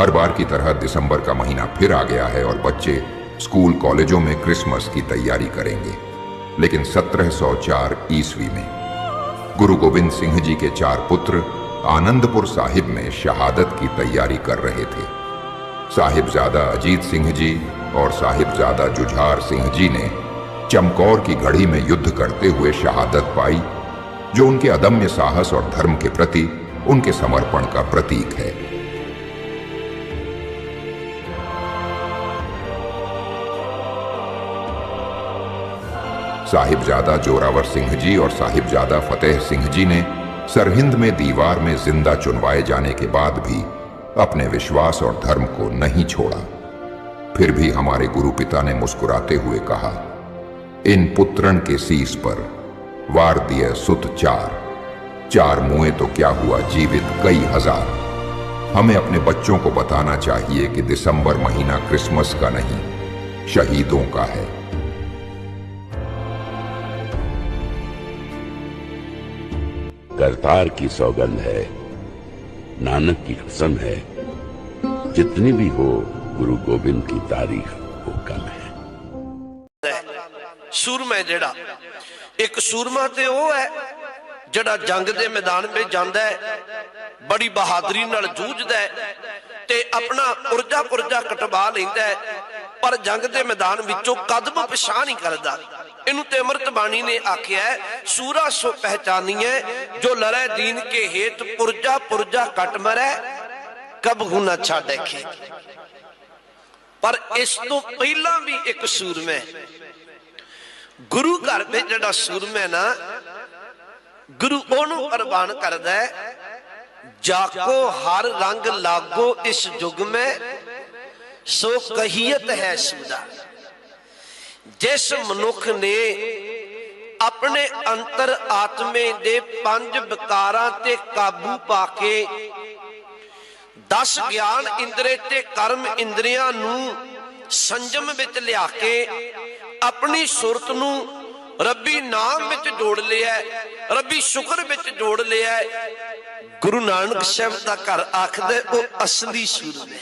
हर बार की तरह दिसंबर का महीना फिर आ गया है और बच्चे स्कूल कॉलेजों में क्रिसमस की तैयारी करेंगे। लेकिन 1704 ईस्वी में गुरु गोविंद सिंह जी के चार पुत्र आनंदपुर साहिब में शहादत की तैयारी कर रहे थे। साहिबजादा अजीत सिंह जी और साहिबजादा जुझार सिंह जी ने चमकौर की घड़ी में युद्ध करते हुए शहादत पाई, जो उनके अदम्य साहस और धर्म के प्रति उनके समर्पण का प्रतीक है। साहिबजादा जोरावर सिंह जी और साहिबजादा फतेह सिंह जी ने सरहिंद में दीवार में ज़िंदा चुनवाए जाने के बाद भी अपने विश्वास और धर्म को नहीं छोड़ा। फिर भी हमारे गुरु पिता ने मुस्कुराते हुए कहा, इन पुत्रन के शीस पर वार दिए सुत चार। चार मुए तो क्या हुआ जीवित कई हज़ार। हमें अपने बच्चों को बताना चाहिए कि दिसंबर महीना क्रिसमस का नहीं, शहीदों का है। करतार की सौगंध है नानक की कसम है जितनी भी हो गुरु गोविंद की तारीफ वो कम है ਸੂਰਮਾ ਜਿਹੜਾ ਇੱਕ ਸੂਰਮਾ ਤੇ ਉਹ ਹੈ ਜਿਹੜਾ ਜੰਗ ਦੇ ਮੈਦਾਨ ਵਿੱਚ ਜਾਂਦਾ ਹੈ ਬੜੀ ਬਹਾਦਰੀ ਨਾਲ ਜੂਝਦਾ ਹੈ ਤੇ ਆਪਣਾ ਪੁਰਜਾ ਪੁਰਜਾ ਕਟਵਾ ਲੈਂਦਾ ਹੈ ਪਰ ਜੰਗ ਦੇ ਮੈਦਾਨ ਵਿੱਚੋਂ ਕਦਮ ਪਛਾਣ ਨਹੀਂ ਕਰਦਾ ਇਹਨੂੰ ਤੇ ਅੰਮ੍ਰਿਤ ਬਾਣੀ ਨੇ ਆਖਿਆ ਹੈ, ਸੂਰਾ ਸੋ ਪਹਿਚਾਨੀਏ ਜੋ ਲੜੈ ਦੀਨ ਕੇ ਹੇਤ ਪੁਰਜਾ ਪੁਰਜਾ ਕਟ ਮਰੈ ਕਬਹੂ ਨਾ ਛਾੜੈ ਖੇਤ। ਪਰ ਇਸ ਤੋਂ ਪਹਿਲਾਂ ਵੀ ਇੱਕ ਸੂਰਮਾ ਗੁਰੂ ਘਰ ਵਿੱਚ ਜਿਹੜਾ ਸੂਰਮਾ ਹੈ ਨਾ ਗੁਰੂ ਉਹਨੂੰ ਕੁਰਬਾਨ ਕਰਦਾ ਹੈ ਜਾਕੋ ਹਰ ਰੰਗ ਲਾਗੋ ਇਸ ਯੁਗ ਮੈਂ ਸੋ ਕਹੀਤ ਹੈ ਸੁਦਾ ਜਿਸ ਮਨੁੱਖ ਨੇ ਆਪਣੇ ਅੰਤਰ ਆਤਮੇ ਦੇ ਪੰਜ ਵਿਕਾਰਾਂ ਤੇ ਕਾਬੂ ਪਾ ਕੇ 10 ਗਿਆਨ ਇੰਦਰੇ ਤੇ ਕਰਮ ਇੰਦਰੀਆਂ ਨੂੰ ਸੰਜਮ ਵਿੱਚ ਲਿਆ ਕੇ ਆਪਣੀ ਸੁਰਤ ਨੂੰ ਰੱਬੀ ਨਾਮ ਵਿੱਚ ਜੋੜ ਲਿਆ ਹੈ, ਰੱਬੀ ਸ਼ੁਕਰ ਵਿੱਚ ਜੋੜ ਲਿਆ। ਗੁਰੂ ਨਾਨਕ ਸਾਹਿਬ ਦਾ ਘਰ ਆਖਦੇ ਉਹ ਅਸਲੀ ਸੂਰਮ। ਹੈ